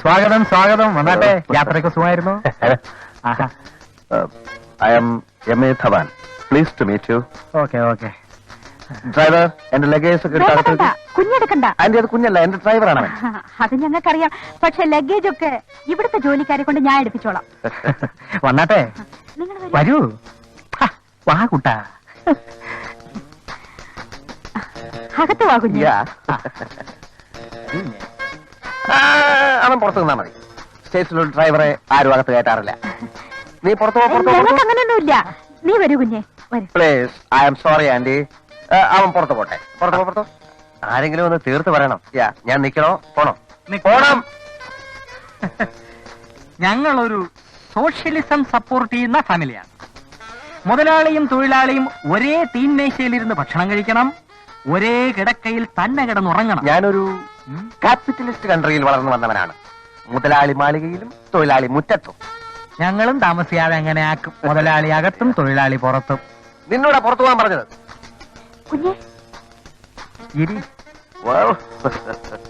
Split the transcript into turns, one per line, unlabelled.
സ്വാഗതം സ്വാഗതം. വന്നാട്ടെ യാത്രയൊക്കെ സുഖമായിരുന്നു?
I'm M A Dhawan please to meet you
okay okay
driver എന്റെ ലഗേജ് ഒക്കെ
കുഞ്ഞെടുക്കണ്ട.
അതിന്റെ അത് കുഞ്ഞല്ല എന്റെ ഡ്രൈവറാണ്
അത് ഞങ്ങൾക്കറിയാം. പക്ഷെ ലഗേജ് ഒക്കെ ഇവിടുത്തെ ജോലിക്കാരെ കൊണ്ട് ഞാൻ എടുപ്പിച്ചോളാം.
വന്നാട്ടെ.
വരൂ.
വാ കുട്ടാ.
അകത്ത് വാ കുഞ്ഞ്.
ആ, അവൻ പുറത്തു നിന്നാ മതി. സ്റ്റേഷനിൽ ഡ്രൈവറെ ആരും അകത്ത് കയറ്റാറില്ല. നീ പുറത്തു
ഞങ്ങൾക്ക് അങ്ങനെയൊന്നുമില്ല നീ വരൂ കുഞ്ഞെ വരൂ.
Please I'm sorry aunty അവൻ പുറത്തു പോട്ടെ. പുറത്തു പുറത്തു ആരെങ്കിലും ഒന്ന് തീർത്ത് പറയണം. യാ ഞാൻ നിക്കണോ? പോണോ. പോണം.
ഞങ്ങളൊരു സോഷ്യലിസം സപ്പോർട്ട് ചെയ്യുന്ന ഫാമിലിയാണ്. മുതലാളിയും തൊഴിലാളിയും ഒരേ തീൻമേശയിലിരുന്ന് ഭക്ഷണം കഴിക്കണം. ഒരേ കിടക്കയിൽ തന്നെ കിടന്നുറങ്ങണം.
ഞാനൊരു ക്യാപിറ്റലിസ്റ്റ് കൺട്രിയിൽ വളർന്നു വന്നവനാണ്. മുതലാളി മാളികയിലും തൊഴിലാളി മുറ്റത്തും.
ഞങ്ങളും താമസിയാതെ എങ്ങനെ ആക്കും? മുതലാളി അകത്തും തൊഴിലാളി പുറത്തും.
നിന്നോടാ പുറത്തു പോകാൻ പറഞ്ഞത്.
കുഞ്ഞെ.
ഇരി.